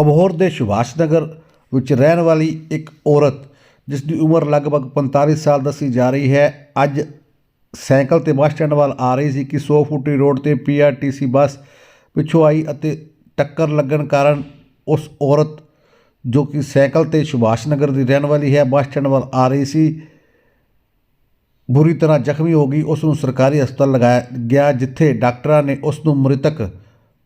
ਅਬੋਹਰ ਦੇ ਸੁਭਾਸ਼ ਨਗਰ ਵਿੱਚ ਰਹਿਣ ਵਾਲੀ ਇੱਕ ਔਰਤ, ਜਿਸ ਦੀ ਉਮਰ ਲਗਭਗ 45 ਸਾਲ ਦੱਸੀ ਜਾ ਰਹੀ ਹੈ, ਅੱਜ ਸਾਈਕਲ ਤੇ ਬੱਸ ਸਟੈਂਡ ਵੱਲ ਆ ਰਹੀ ਸੀ ਕਿ 100 ਫੁੱਟੀ ਰੋਡ ਤੇ ਪੀਆਰਟੀਸੀ ਬੱਸ ਪਿੱਛੋਂ ਆਈ ਅਤੇ ਟੱਕਰ ਲੱਗਣ ਕਾਰਨ ਉਸ ਔਰਤ, ਜੋ ਕਿ ਸਾਈਕਲ ਤੇ ਸੁਭਾਸ਼ ਨਗਰ ਦੀ ਰਹਿਣ ਵਾਲੀ ਹੈ, ਬੱਸ ਸਟੈਂਡ ਵੱਲ ਆ ਰਹੀ ਸੀ। ਬੁਰੀ ਤਰ੍ਹਾਂ ਜ਼ਖਮੀ ਹੋ ਗਈ। ਉਸ ਨੂੰ ਸਰਕਾਰੀ ਹਸਪਤਾਲ ਲਗਾਇਆ ਗਿਆ, ਜਿੱਥੇ ਡਾਕਟਰਾਂ ਨੇ ਉਸ ਨੂੰ ਮ੍ਰਿਤਕ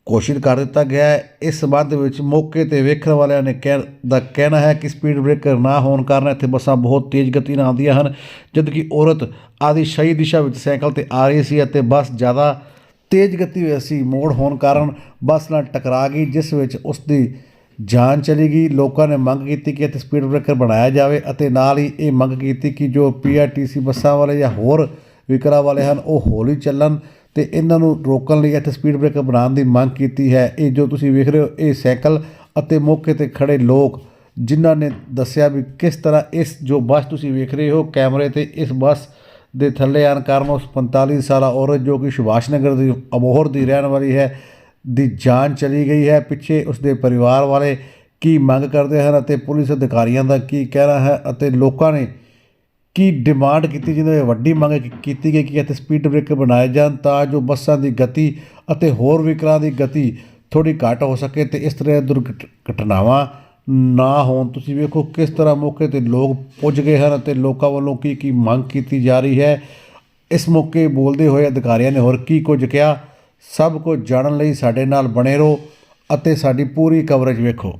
ਘੋਸ਼ਿਤ ਕਰ ਦਿੱਤਾ ਗਿਆ ਹੈ। ਇਸ ਸੰਬੰਧ ਵਿੱਚ ਮੌਕੇ ਤੇ ਵੇਖਣ ਵਾਲਿਆਂ ਨੇ ਕਹਿ ਦਾ ਕਹਿਣਾ ਹੈ ਕਿ ਸਪੀਡ ਬ੍ਰੇਕਰ ਨਾ ਹੋਣ ਕਾਰਨ ਇੱਥੇ ਬੱਸਾਂ ਬਹੁਤ ਤੇਜ਼ ਗਤੀ ਨਾਲ ਆਉਂਦੀਆਂ ਹਨ ਜਦਕਿ ਔਰਤ ਆਦੀ ਸਹੀ ਦਿਸ਼ਾ ਵਿੱਚ ਸਾਈਕਲ ਤੇ ਆ ਰਹੀ ਸੀ ਅਤੇ ਬੱਸ ਜ਼ਿਆਦਾ ਤੇਜ਼ ਗਤੀ ਵਿੱਚ ਸੀ। ਮੋੜ ਹੋਣ ਕਾਰਨ ਬੱਸ ਨਾਲ ਟਕਰਾ ਗਈ, ਜਿਸ ਵਿੱਚ ਉਸ ਦੀ ਜਾਨ ਚਲੀ ਗਈ। ਲੋਕਾਂ ਨੇ ਮੰਗ ਕੀਤੀ ਕਿ ਇੱਥੇ ਸਪੀਡ ਬ੍ਰੇਕਰ ਬਣਾਇਆ ਜਾਵੇ ਅਤੇ ਨਾਲ ਹੀ ਇਹ ਮੰਗ ਕੀਤੀ ਕਿ ਜੋ ਪੀਆਰਟੀਸੀ ਬੱਸਾਂ ਵਾਲੇ ਜਾਂ ਹੋਰ ਵਿਕਰਾ ਵਾਲੇ ਹਨ, ਉਹ ਹੌਲੀ ਚੱਲਣ। ਤੇ ਇਹਨਾਂ ਨੂੰ ਰੋਕਣ ਲਈ ਇੱਥੇ ਸਪੀਡ ਬ੍ਰੇਕਰ ਬਣਾਉਣ ਦੀ ਮੰਗ ਕੀਤੀ ਹੈ। ਇਹ ਜੋ ਤੁਸੀਂ ਵੇਖ ਰਹੇ ਹੋ, ਇਹ ਸਾਈਕਲ ਅਤੇ ਮੌਕੇ ਤੇ ਖੜੇ ਲੋਕ ਜਿਨ੍ਹਾਂ ਨੇ ਦੱਸਿਆ ਵੀ ਕਿਸ ਤਰ੍ਹਾਂ ਇਸ ਜੋ ਬੱਸ ਤੁਸੀਂ ਵੇਖ ਰਹੇ ਹੋ, ਕੈਮਰੇ ਤੇ ਇਸ ਬੱਸ ਦੇ ਥੱਲੇ ਆਉਣ ਕਾਰਨ ਉਸ 45 ਸਾਲਾ ਔਰਤ ਜੋ ਕਿ ਸੁਭਾਸ਼ ਨਗਰ ਦੀ ਅਬੋਹਰ ਦੀ ਰਹਿਣ ਵਾਲੀ ਹੈ, ਦੀ ਜਾਨ ਚਲੀ ਗਈ ਹੈ। ਪਿੱਛੇ ਉਸਦੇ ਪਰਿਵਾਰ ਵਾਲੇ ਕੀ ਮੰਗ ਕਰਦੇ ਹਨ ਅਤੇ ਪੁਲਿਸ ਅਧਿਕਾਰੀਆਂ ਦਾ ਕੀ ਕਹਿਣਾ ਹੈ ਅਤੇ ਲੋਕਾਂ ਨੇ ਕੀ ਡਿਮਾਂਡ ਕੀਤੀ ਜਿਹਦੇ ਵਿੱਚ ਵੱਡੀ ਮੰਗ ਕੀਤੀ ਗਈ ਕਿ ਇੱਥੇ ਸਪੀਡ ਬ੍ਰੇਕਰ ਬਣਾਏ ਜਾਣ ਤਾਂ ਜੋ ਬੱਸਾਂ ਦੀ ਗਤੀ ਅਤੇ ਹੋਰ ਵਹੀਕਲਾਂ ਦੀ ਗਤੀ ਥੋੜੀ ਘੱਟ ਹੋ ਸਕੇ ਤੇ ਇਸ ਤਰ੍ਹਾਂ ਦੀਆਂ ਦੁਰਘਟਨਾਵਾਂ ਨਾ ਹੋਣ। ਤੁਸੀਂ ਵੇਖੋ ਕਿਸ ਤਰ੍ਹਾਂ ਮੌਕੇ ਤੇ ਲੋਕ ਪੁੱਜ ਗਏ ਹਨ ਅਤੇ ਲੋਕਾਂ ਵੱਲੋਂ ਕੀ ਕੀ ਮੰਗ ਕੀਤੀ ਜਾ ਰਹੀ ਹੈ। ਇਸ ਮੌਕੇ ਬੋਲਦੇ ਹੋਏ ਅਧਿਕਾਰੀਆਂ ਨੇ ਹੋਰ ਕੀ ਕੁਝ ਕਿਹਾ। ਸਭ ਕੁਝ ਜਾਣਨ ਲਈ ਸਾਡੇ ਨਾਲ ਬਣੇ ਰਹੋ ਅਤੇ ਸਾਡੀ ਪੂਰੀ ਕਵਰੇਜ ਵੇਖੋ।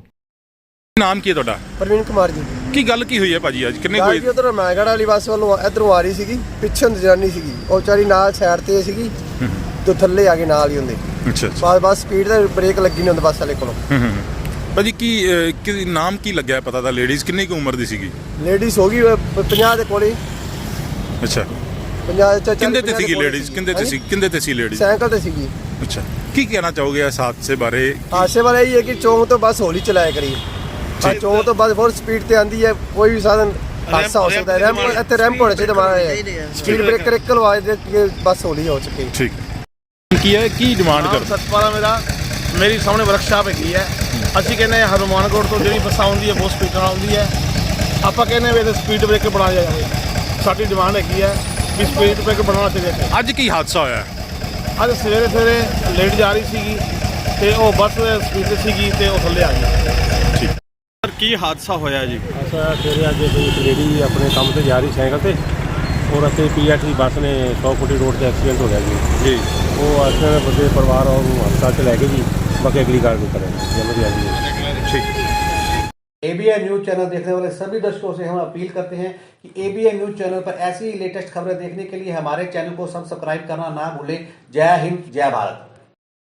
ਨਾਮ ਕੀ ਹੈ ਤੁਹਾਡਾ? ਪ੍ਰਵੀਨ ਕੁਮਾਰ ਜੀ। ਕੀ ਗੱਲ ਕੀ ਹੋਈ ਹੈ ਭਾਜੀ ਅੱਜ? ਕਿੰਨੇ ਗਾੜੀ ਕੋਈ ਜੀ ਉਧਰ ਮੈਗੜ ਵਾਲੀ ਬੱਸ ਵੱਲੋਂ ਇਧਰੋਂ ਆ ਰਹੀ ਸੀਗੀ ਪਿੱਛੋਂ ਦੀ ਜਨਾਨੀ ਸੀਗੀ। ਉਹ ਵਿਚਾਰੀ ਨਾਲ ਸਾਈਡ ਤੇ ਸੀਗੀ ਤੇ ਥੱਲੇ ਆ ਕੇ ਨਾਲ ਹੀ ਹੁੰਦੇ। ਅੱਛਾ ਬਾਅਦ ਬਸ ਸਪੀਡ ਦਾ ਬ੍ਰੇਕ ਲੱਗੀ ਨਹੀਂ ਹੁੰਦਾ ਬੱਸ ਵਾਲੇ ਕੋਲੋਂ। ਭਾਜੀ ਕੀ ਅਹ, ਕੀ ਨਾਮ ਕੀ ਲੱਗਿਆ ਪਤਾ ਤਾਂ? ਲੇਡੀਜ਼ ਕਿੰਨੀ ਕੁ ਉਮਰ ਦੀ ਸੀਗੀ? ਲੇਡੀਜ਼ ਹੋ ਗਈ 50 ਦੇ ਕੋਲੇ। ਅੱਛਾ। 50 ਚ ਕਿੰਦੇ ਤੇ ਸੀਗੀ ਲੇਡੀਜ਼? ਕਿੰਦੇ ਤੇ ਸੀ ਕਿੰਦੇ ਤੇ ਸੀ ਲੇਡੀਜ਼? ਸਾਈਕਲ ਤੇ ਸੀਗੀ। ਅੱਛਾ। ਕੀ ਕਹਿਣਾ ਚਾਹੋਗੇ ਇਸ ਹਾਦਸੇ ਬਾਰੇ? ਹਾਸੇ ਵਾਲਾ ਇਹ ਹੈ ਕਿ ਚੌਂਕ ਤੋਂ ਬੱਸ ਹੌਲੀ ਚਲਾਇਆ ਕਰੀ ਆ ਚੌਂਕ ਤੋਂ ਬੱਸ ਬਹੁਤ ਸਪੀਡ ਤੇ ਆਂਦੀ ਹੈ ਕੋਈ ਵੀ ਸਾਧਨ ਹਾਦਸਾ ਹੋ ਸਕਦਾ ਹੈ। ਰੈਂਪ ਇੱਥੇ ਰੈਂਪ ਹੋਣਾ ਚਾਹੀਦਾ ਮਾਰਾ ਸਪੀਡ ਬ੍ਰੇਕਰ ਇੱਕ ਲਵਾ ਦੇ ਕਿ ਬੱਸ ਹੌਲੀ ਹੋ ਚੁੱਕੀ ਠੀਕ। ਕੀ ਹੈ ਕੀ ਡਿਮਾਂਡ ਕਰ? ਸਤਪਾਲਾ ਮੇਰਾ। ਮੇਰੀ ਸਾਹਮਣੇ ਵਰਕਸ਼ਾਪ ਹੈਗੀ ਹੈ। ਅਸੀਂ ਕਹਿੰਦੇ ਹਾਂ ਹਨੂਮਾਨਗੜ੍ਹ ਤੋਂ ਜਿਹੜੀ ਬੱਸ ਆਉਂਦੀ ਹੈ ਬਹੁਤ ਸਪੀਡ ਨਾਲ ਆਉਂਦੀ ਹੈ। ਆਪਾਂ ਕਹਿੰਦੇ ਵੀ ਇਹਦੇ ਸਪੀਡ ਬ੍ਰੇਕਰ ਬਣਾਇਆ ਜਾਵੇ। ਸਾਡੀ ਡਿਮਾਂਡ ਹੈਗੀ ਹੈ ਵੀ ਸਪੀਡ ਬ੍ਰੇਕਰ ਬਣਾਉਣਾ ਚਾਹੀਦਾ ਹੈ। ਅੱਜ ਕੀ ਹਾਦਸਾ ਹੋਇਆ? ਹੈ? ਅੱਜ ਸਵੇਰੇ ਸਵੇਰੇ ਲੇਟ ਜਾ ਰਹੀ ਸੀਗੀ ਤੇ ਉਹ ਬੱਸ ਸਪੀਡ ਤੇ ਸੀਗੀ ਤੇ ਉਹ ਥੱਲੇ ਆ ਗਈ। ਸਰ की हादसा होया जी ऐसा अगर एक लेडी अपने काम से जा रही सैकल से और अच्छे पी आर टी बस ने सौ फुटी रोड से एक्सीडेंट हो गया जी जी वो अच्छे बंदे परिवार और हस्पताल से लैके जी बाकी अगली कार नहीं करें ठीक A B I news channel देखने वाले सभी दर्शकों से हम अपील करते हैं कि A B I news channel पर ऐसी लेटेस्ट खबरें देखने के लिए हमारे चैनल को सब्सक्राइब करना ना भूलें जय हिंद जय भारत